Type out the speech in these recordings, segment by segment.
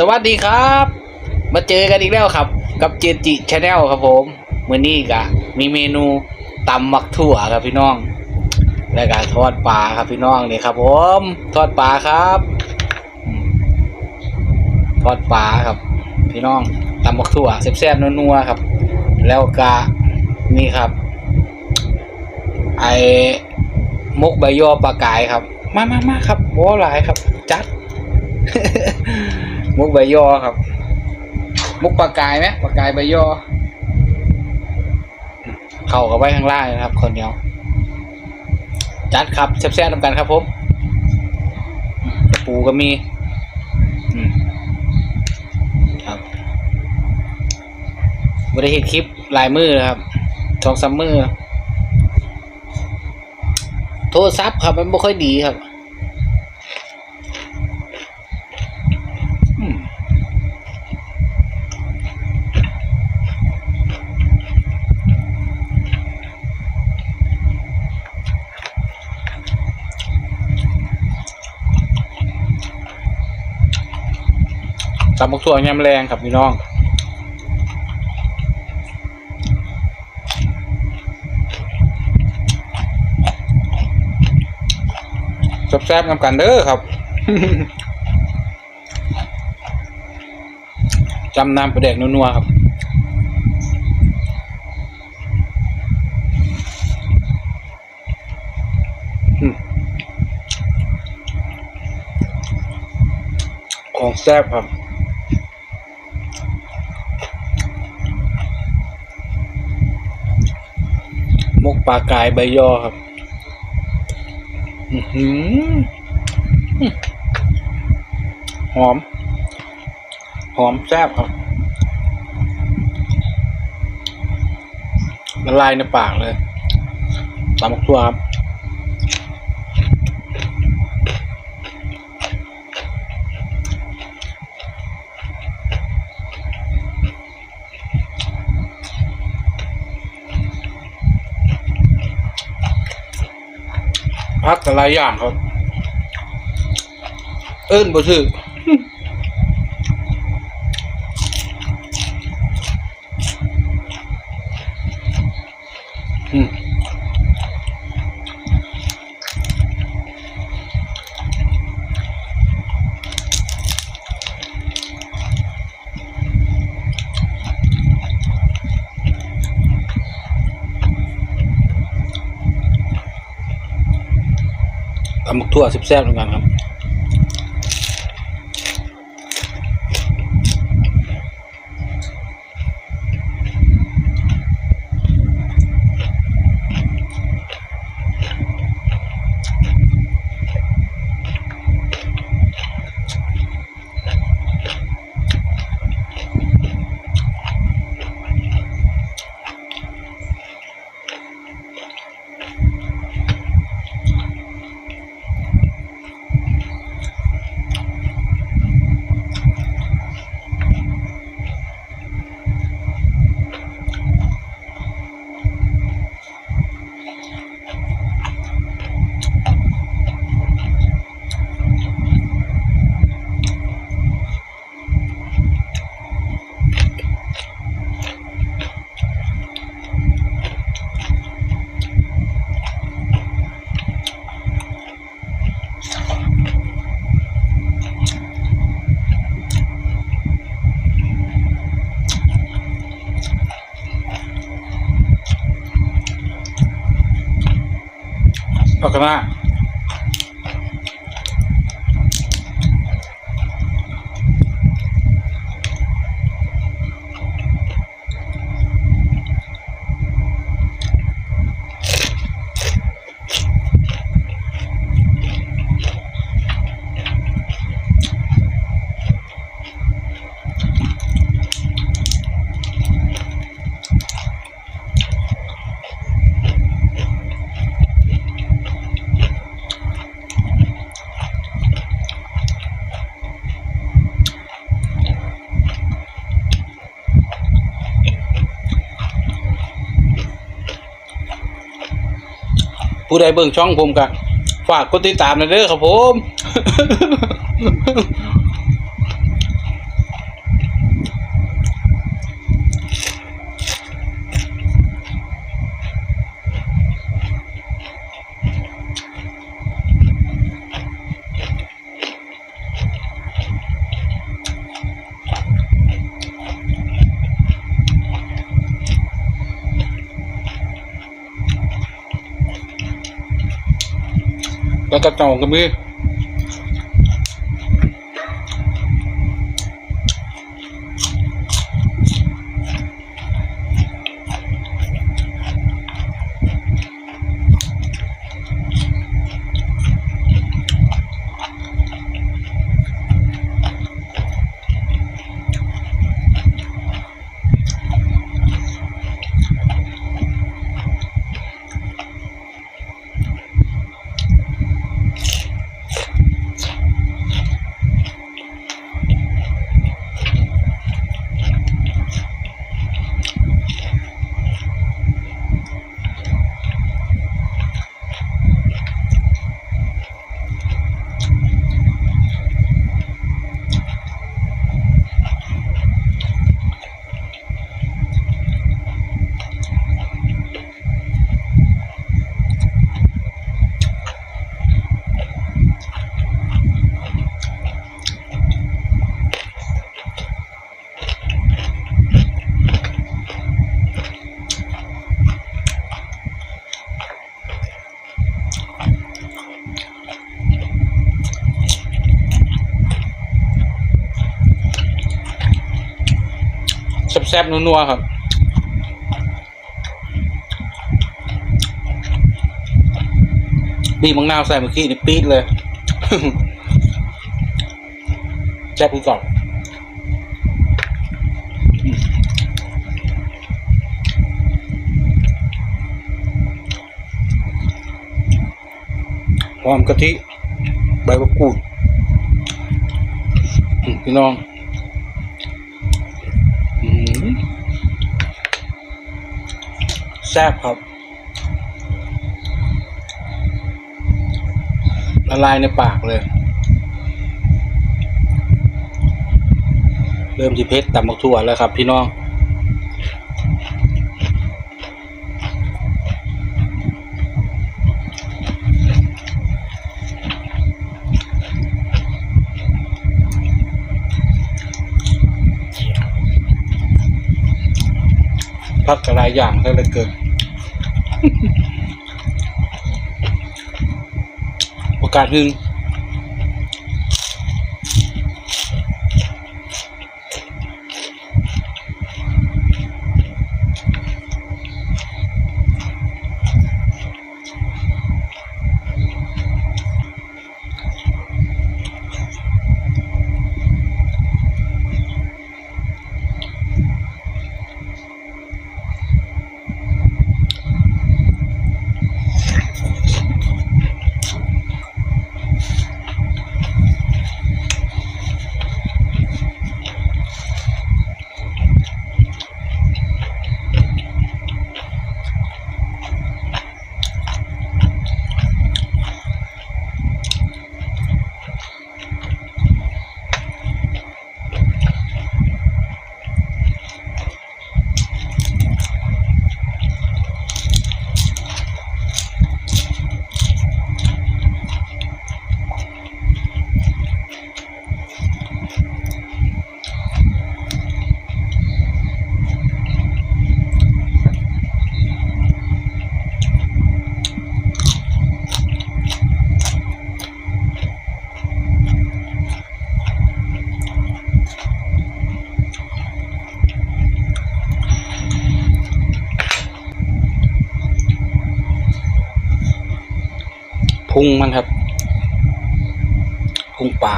สวัสดีครับ มาเจอกันอีกแล้วครับ กับเจจิชาแนลครับผมมื้อนี้ก็มีเมนูตำมักถั่วครับพี่น้อง แล้วก็ทอดปลาครับพี่น้องนี่ครับผมทอดปลาครับ ทอดปลาครับ พี่น้องตำมักถั่วแซ่บๆนัวๆครับ แล้วก็นี่ครับ ไอ้มกใบยอปลากายครับ มามามาครับโอ้หลายครับ จัด มุกใบยอครับ มุกปลากายไหมปลากายใบยอเข่ากับไว้ข้างล่างนะครับคนเดียวจัดครับแซ่บๆทำกันครับผมกระปูก็มีครับบริเห็นคลิปลายมือครับสองสามมือโทรศัพท์ครับมันไม่ค่อยดีครับ ตำบักถั่วยำแรงครับพี่น้องแซ่บๆนำกันเด้อครับจำนำประเด็กนัวๆครับ ของแซ่บครับ ปลากายใบยอครับอือหือมหอม หอมแซ่บครับ ละลายในปากเลยตามกตัวครับ พักแต่หลายอย่างครับ เอิ้นบ่ถือ ทั่วแซ่บๆเหมือนกันครับ เผู้ใดเบิ่งช่องผมกะฝากกดติดตามนะเด้อครับผม แล้วก็จองกันมือ ซ่บๆนัวๆครับบีบมังนาวใส่เมื่อกี้นี่ปี๊ดเลยแซ่บกูก่อนหอมกะทิ ใบมะกรูดพี่น้อง ซ่บครับ ละลายในปากเลย เริ่มที่เพชรตำบักถั่วแล้วครับ พี่น้องพักกระไรอย่างได้เลยเกิน โงมันครับพุงปลา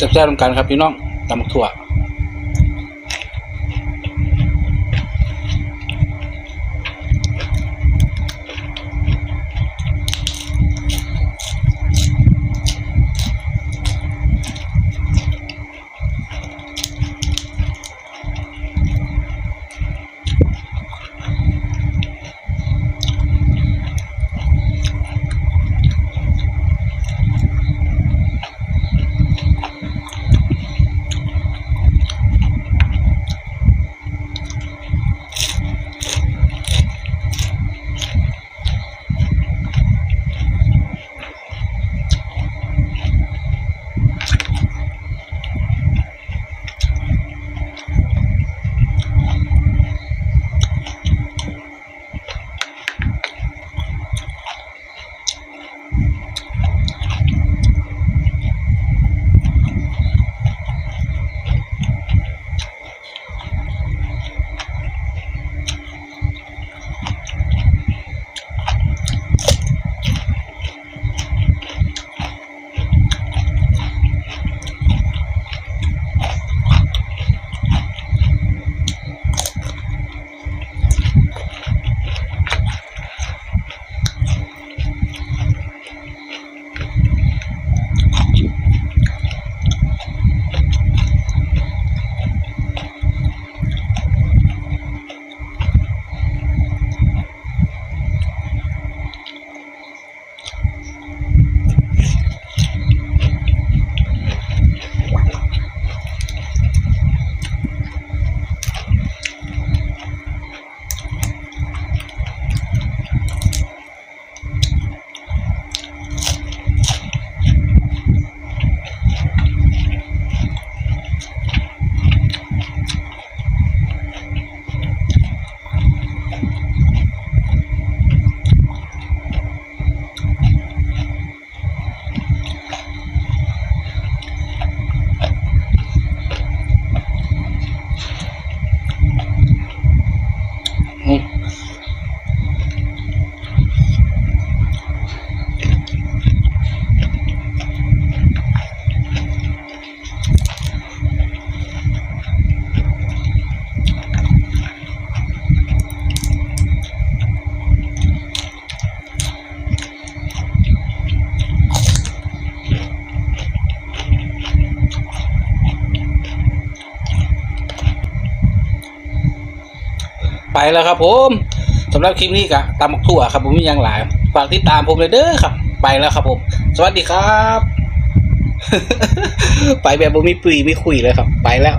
แซ่บๆตรงกันครับพี่น้องตำบักถั่ว แล้วครับ ผมสำหรับคลิปนี้ก็ตามักทั่วครับผมมีอย่างหลายฝากติดตามผมเลยเด้อครับ ไปแล้วครับผม สวัสดีครับ ไปแบบผมมีปุยไม่คุยเลยครับ ไปแล้ว